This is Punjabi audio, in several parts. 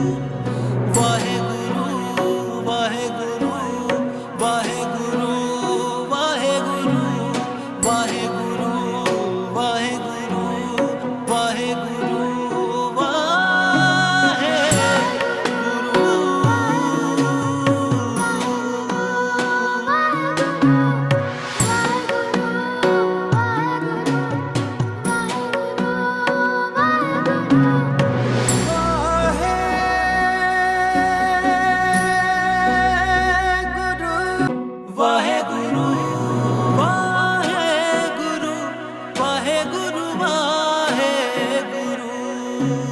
Música you.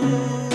Thank.